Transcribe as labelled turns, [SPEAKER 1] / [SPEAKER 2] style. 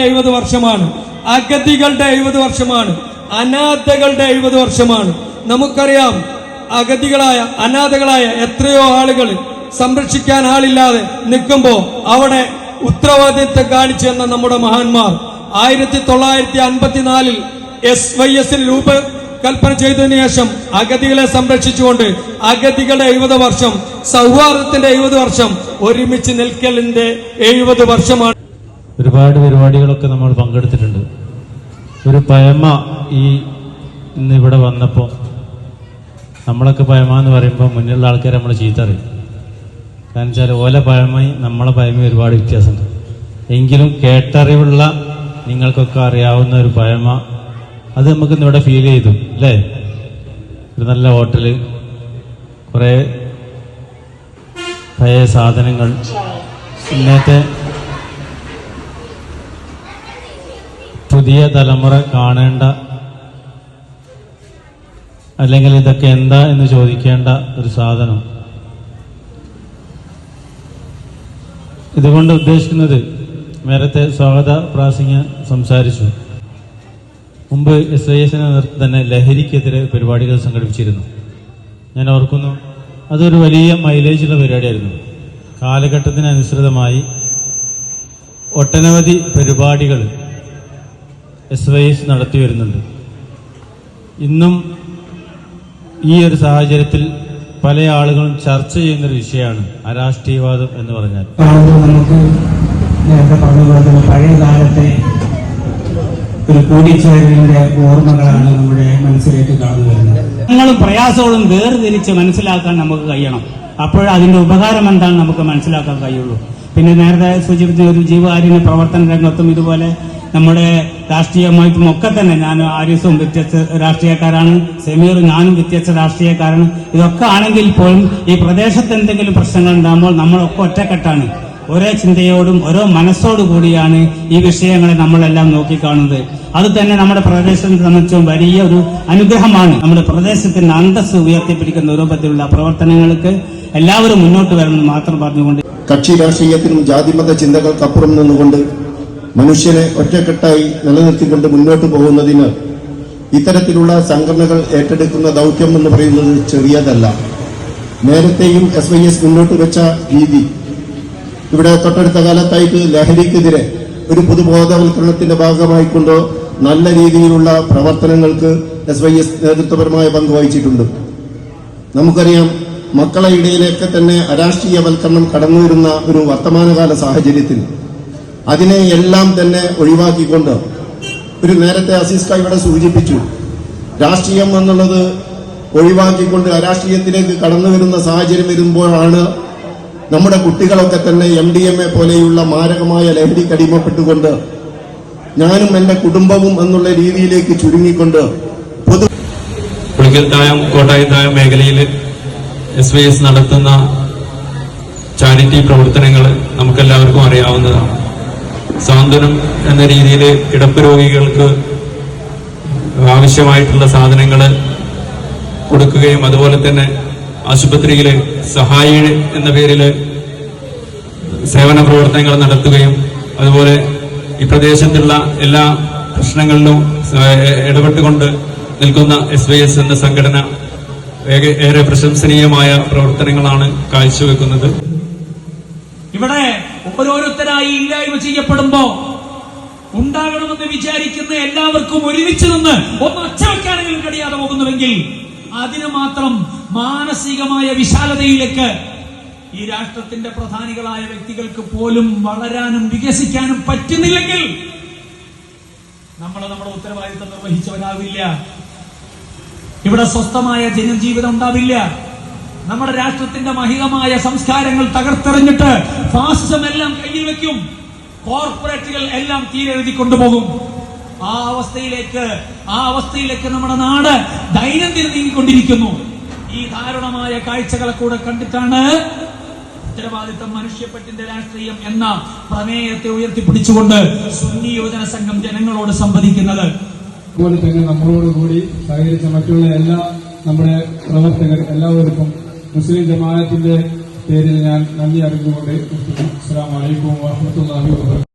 [SPEAKER 1] എഴുപത് വർഷമാണ്. അഗതികളുടെ എഴുപത് വർഷമാണ്. അനാഥകളുടെ എഴുപത് വർഷമാണ്. നമുക്കറിയാം അഗതികളായ അനാഥകളായ എത്രയോ ആളുകൾ സംരക്ഷിക്കാൻ ആളില്ലാതെ നിൽക്കുമ്പോ അവിടെ ഉത്തരവാദിത്വം കാണിച്ചു തന്ന നമ്മുടെ മഹാന്മാർ ആയിരത്തി തൊള്ളായിരത്തി അൻപത്തിനാലിൽ എസ് വൈ എസിൽ രൂപകൽപ്പന ചെയ്തതിനു ശേഷം അഗതികളെ സംരക്ഷിച്ചുകൊണ്ട് അഗതികളുടെ എഴുപത് വർഷം സൗഹാർദ്ദത്തിന്റെ എഴുപത് വർഷം ഒരുമിച്ച് നിൽക്കലിന്റെ എഴുപത് വർഷമാണ്.
[SPEAKER 2] ഒരുപാട് പരിപാടികളൊക്കെ നമ്മൾ പങ്കെടുത്തിട്ടുണ്ട്. ഒരു പയമ ഈ ഇന്ന് ഇവിടെ വന്നപ്പോൾ നമ്മളൊക്കെ പയമ എന്ന് പറയുമ്പോൾ മുന്നിലുള്ള ആൾക്കാർ നമ്മൾ ചീത്തറിയും കാരണം വെച്ചാൽ ഓല പഴമയും നമ്മളെ പഴമയും ഒരുപാട് വ്യത്യാസമുണ്ട്. എങ്കിലും കേട്ടറിവുള്ള നിങ്ങൾക്കൊക്കെ അറിയാവുന്ന ഒരു പഴമ അത് നമുക്ക് ഇന്ന് ഇവിടെ ഫീൽ ചെയ്തു അല്ലേ? ഒരു നല്ല ഹോട്ടൽ കുറേ പഴയ സാധനങ്ങൾ ഇന്നത്തെ പുതിയ തലമുറ കാണേണ്ട അല്ലെങ്കിൽ ഇതൊക്കെ എന്താ എന്ന് ചോദിക്കേണ്ട ഒരു സാധനം. ഇതുകൊണ്ട് ഉദ്ദേശിക്കുന്നത് നേരത്തെ സ്വാഗത പ്രാസിംഗ് സംസാരിച്ചു. മുമ്പ് എസ് ഐ എസിനെ നേതൃത്വം തന്നെ ലഹരിക്കെതിരെ പരിപാടികൾ സംഘടിപ്പിച്ചിരുന്നു. ഞാൻ ഓർക്കുന്നു അതൊരു വലിയ മൈലേജുള്ള പരിപാടിയായിരുന്നു. കാലഘട്ടത്തിനനുസൃതമായി ഒട്ടനവധി പരിപാടികൾ എസ് വൈ എസ് നടത്തി വരുന്നുണ്ട്. ഇന്നും ഈ ഒരു സാഹചര്യത്തിൽ പല ആളുകളും ചർച്ച ചെയ്യുന്നൊരു വിഷയമാണ് അരാഷ്ട്രീയവാദം എന്ന് പറഞ്ഞാൽ.
[SPEAKER 3] നമുക്ക് നേരത്തെ പറഞ്ഞതുപോലെ തന്നെ പഴയ കാലത്തെ ഒരു കൂടിച്ചേരലിന്റെ ഓർമ്മകളാണ് നമ്മുടെ മനസ്സിലേക്ക് കടന്നു വരുന്നത്.
[SPEAKER 4] പ്രശ്നങ്ങളും പ്രയാസങ്ങളും വേർതിരിച്ച് മനസ്സിലാക്കാൻ നമുക്ക് കഴിയണം. അപ്പോൾ അതിന്റെ ഉപകാരം എന്താണ് നമുക്ക് മനസ്സിലാക്കാൻ കഴിയുള്ളൂ. പിന്നെ നേരത്തെ സൂചിപ്പിച്ച ഒരു ജീവകാരുണ്യ പ്രവർത്തന രംഗത്തും ഇതുപോലെ നമ്മുടെ രാഷ്ട്രീയമായിട്ടും ഒക്കെ തന്നെ ഞാൻ ആര്യസും വ്യത്യസ്ത രാഷ്ട്രീയക്കാരാണ് സമീർ ഞാനും വ്യത്യസ്ത രാഷ്ട്രീയക്കാരാണ്. ഇതൊക്കെ ആണെങ്കിൽ പോലും ഈ പ്രദേശത്ത് എന്തെങ്കിലും പ്രശ്നങ്ങൾ ഉണ്ടാകുമ്പോൾ നമ്മളൊക്കെ ഒറ്റക്കെട്ടാണ്. ഒരേ ചിന്തയോടും ഓരോ മനസ്സോടു കൂടിയാണ് ഈ വിഷയങ്ങളെ നമ്മളെല്ലാം നോക്കിക്കാണുന്നത്. അത് തന്നെ നമ്മുടെ പ്രദേശത്തെ സംബന്ധിച്ചും വലിയ ഒരു അനുഗ്രഹമാണ്. നമ്മുടെ പ്രദേശത്തിന്റെ അന്തസ് ഉയർത്തിപ്പിടിക്കുന്ന രൂപത്തിലുള്ള പ്രവർത്തനങ്ങൾക്ക് എല്ലാവരും മുന്നോട്ട് വരണമെന്ന് മാത്രം പറഞ്ഞുകൊണ്ട്
[SPEAKER 5] കക്ഷി രാഷ്ട്രീയത്തിനും ജാതിമത ചിന്തകൾക്കപ്പുറം നിന്നുകൊണ്ട് മനുഷ്യനെ ഒറ്റക്കെട്ടായി നിലനിർത്തിക്കൊണ്ട് മുന്നോട്ട് പോകുന്നതിന് ഇത്തരത്തിലുള്ള സംഘടനകൾ ഏറ്റെടുക്കുന്ന ദൗത്യം എന്ന് പറയുന്നത് ചെറിയതല്ല. നേരത്തെയും എസ് വൈ എസ് മുന്നോട്ട് വെച്ച രീതി. ഇവിടെ തൊട്ടടുത്ത കാലത്തായിട്ട് ലഹരിക്കെതിരെ ഒരു പൊതുബോധവൽക്കരണത്തിന്റെ ഭാഗമായിക്കൊണ്ട് നല്ല രീതിയിലുള്ള പ്രവർത്തനങ്ങൾക്ക് എസ് വൈ എസ് നേതൃത്വപരമായ പങ്ക് വഹിച്ചിട്ടുണ്ട്. നമുക്കറിയാം മക്കളെ ഇടയിലേക്ക് തന്നെ അരാഷ്ട്രീയവൽക്കരണം കടന്നു വരുന്ന ഒരു വർത്തമാനകാല സാഹചര്യത്തിൽ അതിനെ എല്ലാം തന്നെ ഒഴിവാക്കിക്കൊണ്ട് ഒരു നേരത്തെ അസീസ് ഇവിടെ സൂചിപ്പിച്ചു. രാഷ്ട്രീയം എന്നുള്ളത് ഒഴിവാക്കിക്കൊണ്ട് അരാഷ്ട്രീയത്തിലേക്ക് കടന്നു വരുന്ന സാഹചര്യം വരുമ്പോഴാണ് നമ്മുടെ കുട്ടികളൊക്കെ തന്നെ എം ഡി എം എ പോലെയുള്ള മാരകമായ ലഹരി കടിമപ്പെട്ടുകൊണ്ട് ഞാനും എന്റെ കുടുംബവും എന്നുള്ള രീതിയിലേക്ക് ചുരുങ്ങിക്കൊണ്ട് പൊതു
[SPEAKER 6] പുളിക്കൽ കോട്ടായത്തായം കോട്ടായി തായം മേഖലയിൽ എസ് വൈ എസ് നടത്തുന്ന ചാരിറ്റി പ്രവർത്തനങ്ങൾ നമുക്കെല്ലാവർക്കും അറിയാവുന്നതാണ്. സാന്ത്വനം എന്ന രീതിയിൽ കിടപ്പ് രോഗികൾക്ക് ആവശ്യമായിട്ടുള്ള സാധനങ്ങൾ കൊടുക്കുകയും അതുപോലെ തന്നെ ആശുപത്രിയിൽ സഹായി എന്ന പേരിൽ സേവന പ്രവർത്തനങ്ങൾ നടത്തുകയും അതുപോലെ ഈ പ്രദേശത്തുള്ള എല്ലാ പ്രശ്നങ്ങളിലും ഇടപെട്ടുകൊണ്ട് നിൽക്കുന്ന എസ് വൈ എസ് എന്ന സംഘടന ഏറെ പ്രശംസനീയമായ പ്രവർത്തനങ്ങളാണ് കാഴ്ചവെക്കുന്നത്.
[SPEAKER 7] ഇവിടെ ഓരോരുത്തരായി ഇല്ലായ്മ ചെയ്യപ്പെടുമ്പോ ഉണ്ടാകണമെന്ന് വിചാരിക്കുന്ന എല്ലാവർക്കും ഒരുമിച്ച് നിന്ന് ഒന്ന് ഒച്ചവെക്കാനെങ്കിലും കഴിയാതെ പോകുന്നുവെങ്കിൽ അതിന് മാത്രം മാനസികമായ വിശാലതയിലേക്ക് ഈ രാഷ്ട്രത്തിന്റെ പ്രധാനികളായ വ്യക്തികൾക്ക് പോലും വളരാനും വികസിക്കാനും പറ്റുന്നില്ലെങ്കിൽ നമ്മൾ നമ്മുടെ ഉത്തരവാദിത്തം നിർവഹിച്ചവരാവില്ല. ഇവിടെ സ്വസ്ഥമായ ജനജീവിതം ഉണ്ടാവില്ല. നമ്മുടെ രാഷ്ട്രത്തിന്റെ മഹിതമായ സംസ്കാരങ്ങൾ തകർത്തെറിഞ്ഞിട്ട് ഫാസിസം എല്ലാം കയ്യിൽ വെക്കും. കോർപ്പറേറ്റുകൾ എല്ലാം തീരെഴുതി കൊണ്ടുപോകും. ആ അവസ്ഥയിലേക്ക് ആ അവസ്ഥയിലേക്ക് നമ്മുടെ നാട് ദൈനംദിനം നീങ്ങിക്കൊണ്ടിരിക്കുന്നു. ഈ ദാരുണമായ കാഴ്ചകളെ കൂടെ കണ്ടിട്ടാണ് ഉത്തരവാദിത്തം മനുഷ്യപ്പറ്റിന്റെ രാഷ്ട്രീയം എന്ന പ്രമേയത്തെ ഉയർത്തിപ്പിടിച്ചുകൊണ്ട് സുന്നി യുവജന സംഘം ജനങ്ങളോട് സംവദിക്കുന്നത്.
[SPEAKER 8] അതുപോലെ തന്നെ നമ്മളോട് കൂടി സഹകരിച്ച മറ്റുള്ള എല്ലാ നമ്മുടെ പ്രവർത്തകർ എല്ലാവർക്കും മുസ്ലിം ജമാഅത്തിന്റെ പേരിൽ ഞാൻ നന്ദി അറിഞ്ഞുകൊണ്ട് അസ്സാം വലൈക്കും വാഹമത്തല്ലാഹി വാബർക്കാത്തു